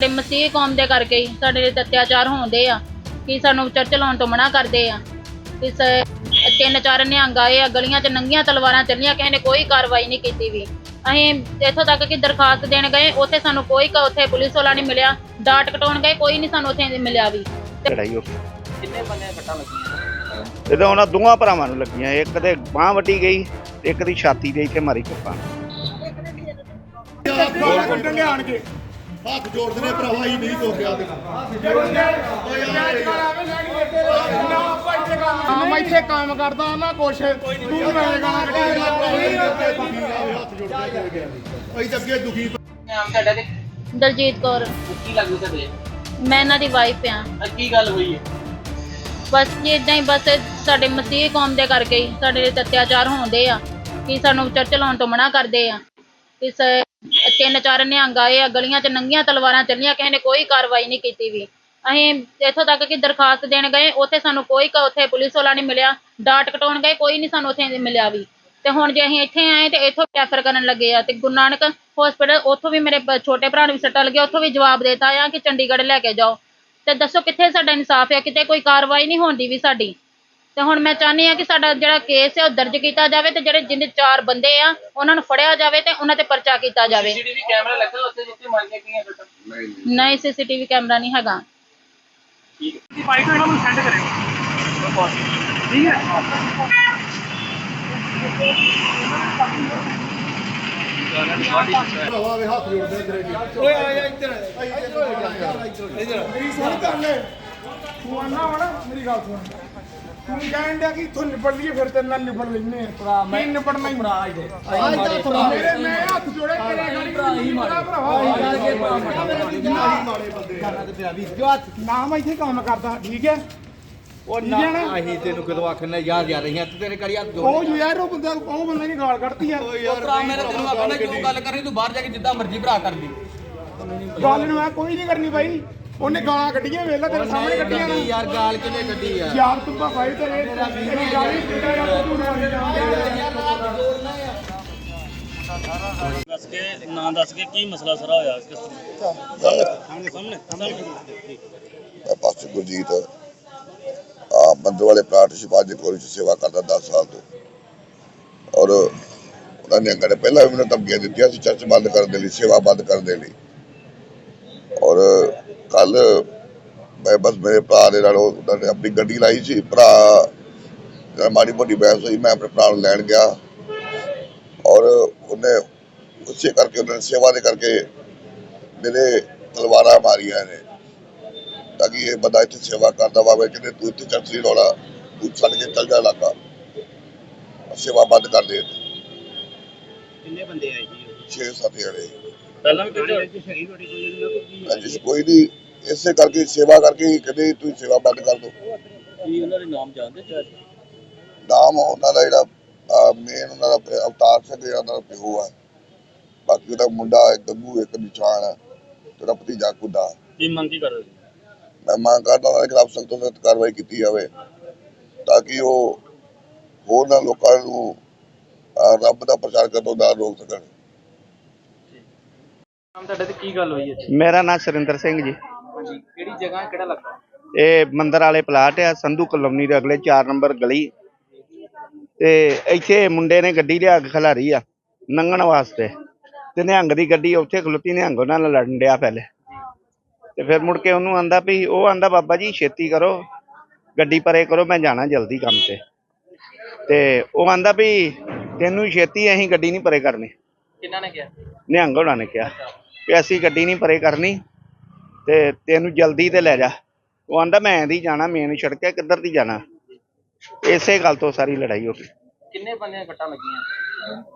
ਸਾਡੇ ਮਸੀਹ ਕੌਮ ਦੇ ਕਰਕੇ ਹੀ ਸਾਡੇ ਤੇ ਅਤਿਆਚਾਰ ਹੁੰਦੇ ਆ ਕਿ ਸਾਨੂੰ ਚਰਚ ਲਾਉਣ ਤੋਂ ਮਨਾ ਕਰਦੇ ਆ। ਕਿ ਸ- ਤਿੰਨ ਚਾਰ ਨਿਹੰਗ ਆਏ ਆ ਗਲੀਆਂ 'ਚ ਨੰਗੀਆਂ ਤਲਵਾਰਾਂ ਚੱਲੀਆਂ ਕਿਸੇ ਨੇ ਕੋਈ ਕਾਰਵਾਈ ਨਹੀਂ ਕੀਤੀ ਵੀ। ਅਸੀਂ ਇੱਥੋਂ ਤੱਕ ਕਿ ਦਰਖਾਸਤ ਦੇਣ ਗਏ ਉੱਥੇ ਸਾਨੂੰ ਕੋਈ ਉੱਥੇ ਪੁਲਿਸ ਵਾਲਾ ਨਹੀਂ ਮਿਲਿਆ ਡਾਟ ਕਟਾਉਣ ਗਏ ਕੋਈ ਨਹੀਂ ਸਾਨੂੰ ਉੱਥੇ ਮਿਲਿਆ ਵੀ। ਲੜਾਈ ਹੋ ਗਈ। ਕਿੰਨੇ ਬੰਦੇ ਕੱਟਾਂ ਲੱਗੀਆਂ? ਇਹਦਾ ਉਹਨਾਂ ਦੋਵਾਂ ਭਰਾਵਾਂ ਨੂੰ ਲੱਗੀਆਂ ਇੱਕ ਤੇ ਬਾਹ ਵੱਡੀ ਗਈ ਇੱਕ ਦੀ ਛਾਤੀ ਦੇ ਇੱਥੇ ਮਾਰੀ ਕਿਰਪਾਨ ਕੱਢਣ ਲਿਆਣ ਕੇ ਹੱਥ ਜੋੜਦੇ ਨੇ ਭਰਾਵਾ ਹੀ ਨਹੀਂ ਤੋਕਿਆ ਦੇ ਹਾਂ ਮੈਂ ਇੱਥੇ ਕੰਮ ਕਰਦਾ ਨਾ ਕੁਛ। ਤੂੰ ਮੈਂ ਗਾਣਾ ਹੱਥ ਜੋੜਦੇ ਚਲੇ ਗਿਆ ਅਸੀਂ ਤਾਂ ਅੱਗੇ ਦੁਖੀ ਨਾਮ ਤੁਹਾਡਾ ਤੇ ਦਲਜੀਤ ਕੌਰ। ਕੀ ਲੱਗੂ ਤੁਹਾਡੇ? ਮੈਂ ਇਹਨਾਂ ਦੀ ਵਾਈਫ ਆ ਅੱਜ ਕੀ ਗੱਲ ਹੋਈ ਹੈ? ਬਸ ਇਦਾਂ ਹੀ ਬਸ ਸਾਡੇ ਮਸੀਹ ਕੌਮ ਦੇ ਕਰਕੇ ਹੀ ਸਾਡੇ ਤੇ ਅਤਿਆਚਾਰ ਹੁੰਦੇ ਆ ਕਿ ਸਾਨੂੰ ਚਰਚ ਲਾਉਣ ਤੋਂ ਮਨਾ ਕਰਦੇ ਆ। ਕਿ ਸ- ਤਿੰਨ ਚਾਰ ਨਿਹੰਗ ਆਏ ਆ, ਗਲੀਆਂ 'ਚ ਨੰਗੀਆਂ ਤਲਵਾਰਾਂ ਚੱਲੀਆਂ, ਕਿਸੇ ਨੇ ਕੋਈ ਕਾਰਵਾਈ ਨਹੀਂ ਕੀਤੀ ਵੀ। ਅਸੀਂ ਇੱਥੋਂ ਤੱਕ ਕਿ ਦਰਖਾਸਤ ਦੇਣ ਗਏ, ਉੱਥੇ ਸਾਨੂੰ ਕੋਈ ਕ- ਉੱਥੇ ਪੁਲਿਸ ਵਾਲਾ ਨਹੀਂ ਮਿਲਿਆ, ਡਾਟ ਕਟਾਉਣ ਗਏ, ਕੋਈ ਨਹੀਂ ਸਾਨੂੰ ਉੱਥੇ ਮਿਲਿਆ ਵੀ। ਤੇ ਹੁਣ ਜੇ ਅਸੀਂ ਇੱਥੇ ਆਏ ਤੇ ਇੱਥੋਂ ਰੈਫਰ ਕਰਨ ਲੱਗੇ ਆ, ਤੇ ਗੁਰੂ ਨਾਨਕ ਹਸਪੀਟਲ ਉੱਥੋਂ ਵੀ ਮੇਰੇ ਬ- ਛੋਟੇ ਭਰਾ ਨੂੰ ਵੀ ਸੱਟਾਂ ਲੱਗਿਆ, ਉੱਥੋਂ ਵੀ ਜਵਾਬ ਦੇਤਾ ਆ ਕਿ ਚੰਡੀਗੜ੍ਹ ਲੈ ਕੇ ਜਾਓ। ਤੇ ਦੱਸੋ ਕਿੱਥੇ ਸਾਡਾ ਇਨਸਾਫ ਆ, ਕਿਤੇ ਕੋਈ ਕਾਰਵਾਈ ਨਹੀਂ ਹੁੰਦੀ ਵੀ ਸਾਡੀ। ਤੇ ਹੁਣ ਮੈਂ ਚਾਹੁੰਦੀ ਆ ਕਿ ਸਾਡਾ ਜਿਹੜਾ ਕੇਸ ਹੈ ਉਹ ਦਰਜ ਕੀਤਾ ਜਾਵੇ ਤੇ ਜਿਹੜੇ ਜਿੰਨੇ ਚਾਰ ਬੰਦੇ ਆ ਉਹਨਾਂ ਨੂੰ ਫੜਿਆ ਜਾਵੇ ਤੇ ਉਹਨਾਂ ਤੇ ਪਰਚਾ ਕੀਤਾ ਜਾਵੇ। ਸੀਸੀਟੀਵੀ ਕੈਮਰਾ ਲੱਗਾ ਉੱਥੇ ਜਿੱਥੇ ਮਾਰੀਆਂ ਗਈਆਂ ਕੱਟਾਂ ਨਹੀਂ ਸੀਸੀਟੀਵੀ ਕੈਮਰਾ ਨਹੀਂ ਹੈਗਾ। ਠੀਕ ਹੈ। ਫਾਈਟ ਇਹਨਾਂ ਨੂੰ ਸੈਂਡ ਕਰਿਓ। ਠੀਕ ਹੈ। ਭਰਾਵਾ ਦੇ ਹੱਥ ਜੋੜਦੇ ਤੇਰੇ ਜੀ। ਓਏ ਆ ਜਾ। ਇੱਧਰ ਮੇਰੀ ਸੁਣ ਗੱਲ ਤੂੰ ਆਨਾ ਵਾ ਨਾ ਮੇਰੀ ਗੱਲ ਸੁਣ। ਤੂੰ ਕਹਿਣ ਡਿਆ ਕਿ ਇੱਥੋਂ ਨਿਬੜ ਲਈਏ ਫਿਰ ਤੇਰੇ ਨਾਲ ਨਿਬੜ ਲੈਨੇ ਆ ਭਰਾ ਮੈਂ ਨਿਬੜਨਾ ਹੀ? ਭਰਾ ਇਹਦੇ। ਮੇਰੇ ਮੈਂ ਹੱਥ ਜੋੜੇ ਤੇਰੇ ਗਾੜੀ ਭਰਾ। ਹੀ ਮਾਰੇ ਭਰਾਵਾ ਮਾੜੇ ਬੰਦੇ। ਨਾ ਮੈਂ ਇੱਥੇ ਕੰਮ ਕਰਦਾ ਠੀਕ ਹੈ? ਉਹ ਨਾ? ਨਾ ਅਸੀਂ ਤੈਨੂੰ ਕਦੋਂ ਆਖਣਾ ਯਾਰ ਯਾਰ ਰਹੀਆਂ ਤੂੰ ਤੇਰੇ ਕਰੀ ਹੱਥ ਜੋੜ ਉਹ ਯਾਰ ਉਹ ਬੰਦਾ ਉਹ ਬੰਦੇ ਨੇ ਗਾਲ ਕੱਢਤੀ ਆ? ਉਹ ਭਰਾ ਮੇਰਾ ਤੈਨੂੰ ਆਖਣਾ ਜੋ ਗੱਲ ਕਰਨੀ ਤੂੰ ਬਾਹਰ ਜਾ ਕੇ ਜਿੱਦਾਂ ਮਰਜ਼ੀ ਭਰਾ ਕਰਦੀ ਗੱਲ ਨੂੰ ਆ ਕੋਈ ਨਹੀਂ ਕਰਨੀ ਬਾਈ। ਉਹਨੇ ਗਾਲਾਂ ਕੱਢੀਆਂ ਵੇਖ ਤੇਰੇ ਸਾਹਮਣੇ ਕੱਢੀਆਂ ਨਾ। ਯਾਰ ਗਾਲ ਕਿਨੇ ਕੱਢੀ ਆ? ਯਾਰ ਤੂੰ ਤਾਂ ਭਾਈ ਤੇਰੇ ਤੇਰੀ ਗੱਲ ਹੀ ਕਿੱਦਾਂ ਯਾਰ ਤੂੰ ਜਾਂਦਾ ਦੱਸ ਕੇ ਨਾਂ ਦੱਸ ਕੇ ਕੀ ਮਸਲਾ ਸਾਰਾ ਹੋਇਆ ਕਿਸ ਤਰ੍ਹਾਂ ਸਾਹਮਣੇ। ਸਾਹਮਣੇ ਸਾਹਮਣੇ ਪਾਸਟਰ ਗੁਰਜੀਤ ਆ ਬੰਦ ਵਾਲੇ ਪਲਾਟ ਸ਼ਿਵਾਜੀ ਕਾਲਜ 'ਚ ਸੇਵਾ ਕਰਦਾ 10 ਸਾਲ ਤੋਂ। ਔਰ ਉਹਨਾਂ ਨੇ ਅੰਗੜੇ ਪਹਿਲਾਂ ਵੀ ਮੈਨੂੰ ਧਮਕੀਆਂ ਦਿੱਤੀਆਂ ਸੀ ਚਰਚ ਬੰਦ ਕਰਨ ਦੇ ਲਈ ਸੇਵਾ ਬੰਦ ਕਰਨ ਦੇ ਲਈ। ਔਰ ਕੱਲ ਮੈਂ ਬਸ ਮੇਰੇ ਭਰਾ ਦੇ ਨਾਲ ਉਹ- ਉਹਨਾਂ ਨੇ ਆਪਣੀ ਗੱਡੀ ਲਾਈ ਸੀ ਭਰਾ ਜਿਹੜਾ ਮਾੜੀ ਮੋਟੀ ਬਹਿਸ ਹੋਈ ਮੈਂ ਆਪਣੇ ਭਰਾ ਨੂੰ ਲੈਣ ਗਿਆ। ਔਰ ਉਹਨੇ ਉਸੇ ਕਰਕੇ ਉਹਨਾਂ ਨੇ ਸੇਵਾ ਦੇ ਕਰਕੇ ਮੇਰੇ ਤਲਵਾਰਾਂ ਮਾਰੀਆਂ ਨੇ ਤਾਂ ਕਿ ਇਹ ਬੰਦਾ ਇੱਥੇ ਸੇਵਾ ਕਰਦਾ ਵਾ ਵੇ ਕਿਤੇ ਤੂੰ ਇੱਥੇ ਨਹੀਂ ਲਾਉਣਾ ਤੂੰ ਛੱਡ ਕੇ ਚੱਲ ਜਾ ਲੱਗਾ ਸੇਵਾ ਬੰਦ ਕਰ ਦੇ। ਕਿੰਨੇ ਬੰਦੇ ਆਏ ਜੀ? ਛੇ ਸੱਤ ਜਣੇ। ਪਹਿਲਾਂ ਵੀ ਕੋਈ ਨਹੀਂ ਇਸੇ ਕਰਕੇ ਸੇਵਾ ਕਰਕੇ ਹੀ ਕਹਿੰਦੇ ਤੂੰ ਸੇਵਾ ਬੰਦ ਕਰ ਦੋ ਕੀ ਉਹਨਾਂ ਦੇ ਨਾਮ ਜਾਣਦੇ ਚਾਹ ਨਾਮ ਉਹਨਾਂ ਦਾ ਜਿਹੜਾ ਮੇਨ ਉਹਨਾਂ ਦਾ ਪ- ਅਵਤਾਰ ਸਿੰਘ ਜਿਹੜਾ ਉਹਨਾਂ ਦਾ ਪਿਓ ਆ। ਬਾਕੀ ਉਹਦਾ ਮੁੰਡਾ ਇੱਕ ਗੱਗੂ ਇੱਕ ਨਿਸ਼ਾਨ ਆ ਤੇ ਉਹਦਾ ਭਤੀਜਾ ਕੁੱਦਾ ਕੀ ਮੰਗ ਕੀ ਕਰਦੇ ਮੈਂ ਮੰਗ ਕਰਦਾ ਉਹਨਾਂ ਦੇ ਖਿਲਾਫ ਸਖਤ ਤੋਂ ਸਖਤ ਕਾਰਵਾਈ ਕੀਤੀ ਜਾਵੇ ਤਾਂ ਕਿ ਉਹ ਹੋਰ ਨਾ ਲੋਕਾਂ ਨੂੰ ਅਹ, ਰੱਬ ਦਾ ਪ੍ਰਚਾਰ ਕਰਨ ਤੋਂ ਨਾ ਰੋਕ ਸਕਣ। ਤੁਹਾਡੇ ਤੇ ਕੀ ਗੱਲ ਹੋਈ ਹੈ ਮੇਰਾ ਨਾਮ ਸੁਰਿੰਦਰ ਸਿੰਘ ਜੀ। ਹਾਂਜੀ ਕਿਹੜੀ ਜਗ੍ਹਾ ਕਿਹੜਾ ਲੱਗਾ ਇਹ ਮੰਦਰ ਵਾਲੇ ਪਲਾਟ ਆ ਸੰਧੂ ਕਲੋਨੀ ਦੇ ਅਗਲੇ 4 ਨੰਬਰ ਗਲੀ। ਤੇ ਇੱਥੇ ਮੁੰਡੇ ਨੇ ਗੱਡੀ ਲਿਆ ਕੇ ਖਲਾਰੀ ਆ ਲੰਘਣ ਵਾਸਤੇ। ਤੇ ਨਿਹੰਗ ਦੀ ਗੱਡੀ ਉੱਥੇ ਖਲੋਤੀ ਨਿਹੰਗ ਉਹਨਾਂ ਨਾਲ ਲੜਨ ਡਿਆ ਪਹਿਲੇ। ਤੇ ਫਿਰ ਮੁੜ ਕੇ ਉਹਨੂੰ ਆਂਦਾ ਵੀ ਉਹ ਆਂਦਾ ਬਾਬਾ ਜੀ ਛੇਤੀ ਕਰੋ। ਗੱਡੀ ਪਰੇ ਕਰੋ ਮੈਂ ਜਾਣਾ ਜਲਦੀ ਕੰਮ ਤੇ। ਤੇ ਉਹ ਆਂਦਾ ਵੀ ਤੈਨੂੰ ਛੇਤੀ ਅਸੀਂ ਗੱਡੀ ਨਹੀਂ ਪਰੇ ਕਰਨੀ। ਕਿੰਨਾ ਨੇ ਕਿਹਾ? ਨਿਹੰਗ ਹੋਣਾ ਨੇ ਕਿਹਾ। ਵੀ ਅਸੀਂ ਗੱਡੀ ਨਹੀਂ ਪਰੇ ਕਰਨੀ ਤੇ ਤੈਨੂੰ ਜਲਦੀ ਤੇ ਲੈ ਜਾ। ਉਹ ਆਂਦਾ ਮੈਂ ਦੀ ਜਾਣਾ ਮੇਨ ਸੜਕ ਹੈ ਕਿੱਧਰ ਦੀ ਜਾਣਾ? ਇਸੇ ਗੱਲ ਤੋਂ ਸਾਰੀ ਲੜਾਈ ਹੋ ਗਈ। ਕਿੰਨੇ ਬੰਦੇ ਕੱਟਾਂ ਲੱਗੀਆਂ?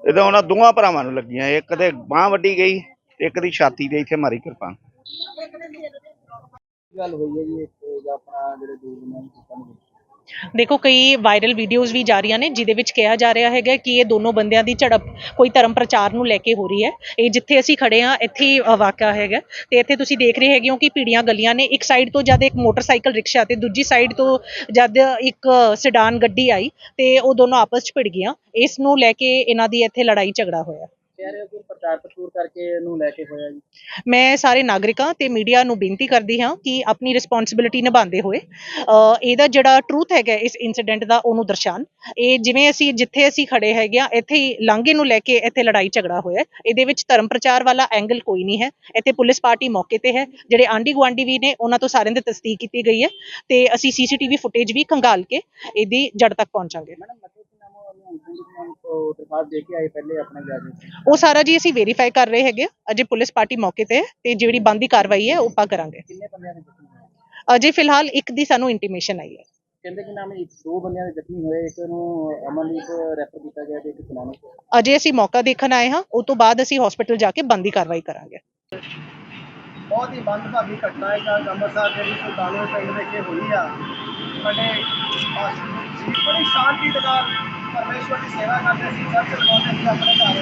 ਇਹਦਾ ਉਹਨਾਂ ਦੋਵਾਂ ਭਰਾਵਾਂ ਨੂੰ ਲੱਗੀਆਂ। ਇੱਕ ਤੇ ਬਾਹ ਵੱਡੀ ਗਈ ਇੱਕ ਦੀ ਛਾਤੀ ਤੇ ਇੱਥੇ ਮਾਰੀ ਕਿਰਪਾਨ ਗੱਲ ਹੋਈ ਹੈ ਜੀ? ਆਪਣਾ ਜਿਹੜੇ ਦੋ ਕੱਟਾਂ ਨੂੰ ਦੇਖੋ ਕਈ ਵਾਇਰਲ ਵੀਡੀਓਜ਼ ਵੀ ਜਾ ਰਹੀਆਂ ਨੇ ਜਿਹਦੇ ਵਿੱਚ ਕਿਹਾ ਜਾ ਰਿਹਾ ਹੈਗਾ ਕਿ ਇਹ ਦੋਨੋਂ ਬੰਦਿਆਂ ਦੀ ਝੜਪ ਕੋਈ ਧਰਮ ਪ੍ਰਚਾਰ ਨੂੰ ਲੈ ਕੇ ਹੋ ਰਹੀ ਹੈ। ਇਹ ਜਿੱਥੇ ਅਸੀਂ ਖੜੇ ਹਾਂ ਇੱਥੇ ਹੀ, ਵਾਕਿਆ ਹੈਗਾ। ਤੇ ਇੱਥੇ ਤੁਸੀਂ ਦੇਖ ਰਹੇ ਹੈਗੇ ਹੋ ਕਿ ਪੀੜੀਆਂ ਗਲੀਆਂ ਨੇ। ਇੱਕ ਸਾਈਡ ਤੋਂ ਜਦ ਇੱਕ ਮੋਟਰਸਾਈਕਲ ਰਿਕਸ਼ਾ ਤੇ ਦੂਜੀ ਸਾਈਡ ਤੋਂ ਜਦ ਇੱਕ ਸਿਡਾਨ ਗੱਡੀ ਆਈ ਤੇ ਉਹ ਦੋਨੋਂ ਆਪਸ 'ਚ ਭਿੜ ਗਈਆਂ। ਇਸ ਨੂੰ ਲੈ ਕੇ ਇਹਨਾਂ ਦੀ ਇੱਥੇ ਲੜਾਈ ਝਗੜਾ ਹੋਇਆ। ਕਹਿ ਰਹੇ ਹੋ ਕਿ ਪ੍ਰਚਾਰ ਪ੍ਰਚੂਰ ਕਰਕੇ ਇਹਨੂੰ ਲੈ ਕੇ ਹੋਇਆ ਜੀ? ਮੈਂ ਸਾਰੇ ਨਾਗਰਿਕਾਂ ਤੇ ਮੀਡੀਆ ਨੂੰ ਬੇਨਤੀ ਕਰਦੀ ਹਾਂ ਕਿ ਆਪਣੀ ਰਿਸਪੌਂਸਿਬਿਲਿਟੀ ਨਿਭਾਉਂਦੇ ਹੋਏ ਅ, ਇਹਦਾ ਜਿਹੜਾ ਟਰੂਥ ਹੈਗਾ ਇਸ ਇਨਸੀਡੈਂਟ ਦਾ ਉਹਨੂੰ ਦਰਸਾਉਣ। ਇਹ ਜਿਵੇਂ ਅਸੀਂ ਜਿੱਥੇ ਅਸੀਂ ਖੜੇ ਹੈਗੇ ਆ ਇੱਥੇ ਹੀ ਲਾਂਘੇ ਨੂੰ ਲੈ ਕੇ ਇੱਥੇ ਲੜਾਈ ਝਗੜਾ ਹੋਇਆ ਹੈ। ਇਹਦੇ ਵਿੱਚ ਧਰਮ ਪ੍ਰਚਾਰ ਵਾਲਾ ਐਂਗਲ ਕੋਈ ਨਹੀਂ ਹੈ। ਇੱਥੇ ਪੁਲਿਸ ਪਾਰਟੀ ਮੌਕੇ ਤੇ ਹੈ। ਜਿਹੜੇ ਆਂਢੀ ਗੁਆਂਢੀ ਵੀ ਨੇ ਉਹਨਾਂ ਤੋਂ ਸਾਰਿਆਂ ਦੀ ਤਸਦੀਕ ਕੀਤੀ ਗਈ ਹੈ। ਤੇ ਅਸੀਂ ਸੀਸੀਟੀਵੀ ਫੁਟੇਜ ਵੀ ਖੰਗਾਲ ਕੇ ਇਹਦੀ ਜੜ ਤੱਕ ਪਹੁੰਚਾਂਗੇ। ਮੈਡਮ ਮਤਲਬ ਦਰਖਾਸਤ ਦੇ ਕੇ ਆਏ ਪਹਿਲੇ ਆਪਣੇ ਜਾ ਕੇ ਉਹ ਸਾਰਾ ਜੀ ਅਸੀਂ ਵੈਰੀਫਾਈ ਕਰ ਰਹੇ ਹੈਗੇ ਆ। ਅਜੇ ਪੁਲਿਸ ਪਾਰਟੀ ਮੌਕੇ ਤੇ ਹੈ ਤੇ ਜਿਹੜੀ ਬੰਦੀ ਕਾਰਵਾਈ ਹੈ ਉਹ ਆਪਾਂ ਕਰਾਂਗੇ। ਕਿੰਨੇ ਬੰਦਿਆਂ ਦੇ ਜ਼ਖਮੀ ਹੋਏ? ਅਜੇ ਫਿਲਹਾਲ ਇੱਕ ਦੀ ਸਾਨੂੰ ਇੰਟੀਮੇਸ਼ਨ ਆਈ ਹੈ। ਕਹਿੰਦੇ ਕਿ ਨਾਮ ਇੱਕ ਦੋ ਬੰਦਿਆਂ ਦੇ ਜ਼ਖਮੀ ਹੋਏ ਇੱਕ ਨੂੰ ਅਮਨਦੀਪ ਰੈਫਰ ਕੀਤਾ ਗਿਆ ਤੇ ਇੱਕ ਸੁਨਾਮੀ ਅਜੇ ਅਸੀਂ ਮੌਕਾ ਦੇਖਣ ਆਏ ਹਾਂ। ਉਸ ਤੋਂ ਬਾਅਦ ਅਸੀਂ ਹਸਪੀਟਲ ਜਾ ਕੇ ਬੰਦੀ ਕਾਰਵਾਈ ਕਰਾਂਗੇ। ਬਹੁਤ ਹੀ ਮੰਦਭਾਗੀ ਘਟਨਾ ਹੈ। ਕਿ ਅੰਮ੍ਰਿਤਸਰ ਜਿਹੜੀ ਸੁਲਤਾਨਪੁਰ ਪਿੰਡ ਵਿਖੇ ਹੋਈ ਆ। ਜੀ ਬੜੀ ਸ਼ਾਂਤੀ ਦੇ ਨਾਲ ਪਰਮੇਸ਼ਵਰ ਦੀ ਸੇਵਾ ਕਰਦੇ ਸੀ ਚਰਚ ਲਗਾਉਂਦੇ ਸੀ ਆਪਣੇ ਘਰ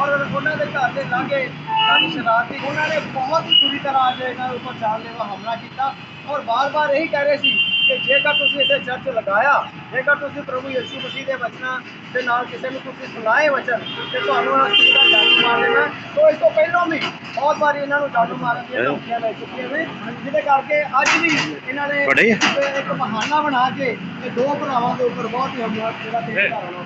ਔਰ ਉਹਨਾਂ ਦੇ ਘਰ ਦੇ ਲਾਗੇ ਕਾਫੀ ਸ਼ਰਾਰਤੀ ਉਹਨਾਂ ਨੇ ਬਹੁਤ ਹੀ ਬੁਰੀ ਤਰ੍ਹਾਂ ਅੱਜ ਇਹਨਾਂ ਦੇ ਉੱਪਰ ਜਾਨਲੇਵਾ ਹਮਲਾ ਕੀਤਾ। ਔਰ ਬਾਰ-ਬਾਰ ਇਹੀ ਕਹਿ ਰਹੇ ਸੀ ਕਿ ਜੇਕਰ ਤੁਸੀਂ ਇੱਥੇ ਚਰਚ ਲਗਾਇਆ, ਜੇਕਰ ਤੁਸੀਂ ਪ੍ਰਭੂ ਯਿਸੂ ਮਸੀਹ ਦੇ ਵਚਨਾਂ ਦੇ ਨਾਲ ਕਿਸੇ ਨੂੰ ਤੁਸੀਂ ਸੁਣਾਏ ਵਚਨ, ਤੇ ਤੁਹਾਨੂੰ ਇਸ ਜਾਨੂ ਮਾਰ ਦੇਣਾ ਸੋ ਇਸ ਤੋਂ ਪਹਿਲਾਂ ਵੀ ਬਹੁਤ ਵਾਰੀ ਇਹਨਾਂ ਨੂੰ ਜਾਨੂ ਮਾਰਨ ਦੀਆਂ ਧਮਕੀਆਂ ਲੈ ਚੁੱਕੀਆਂ ਨੇ। ਜਿਹਦੇ ਕਰਕੇ ਅੱਜ ਵੀ ਇਹਨਾਂ ਨੇ ਇੱਕ ਬਹਾਨਾ ਬਣਾ ਕੇ ਇਹ ਦੋ ਭਰਾਵਾਂ ਦੇ ਉੱਪਰ ਬਹੁਤ ਹੀ ਹਮਲਾ ਜਿਹੜਾ ਤੇਜ਼ ਧਾਰਨ ਨਾਲ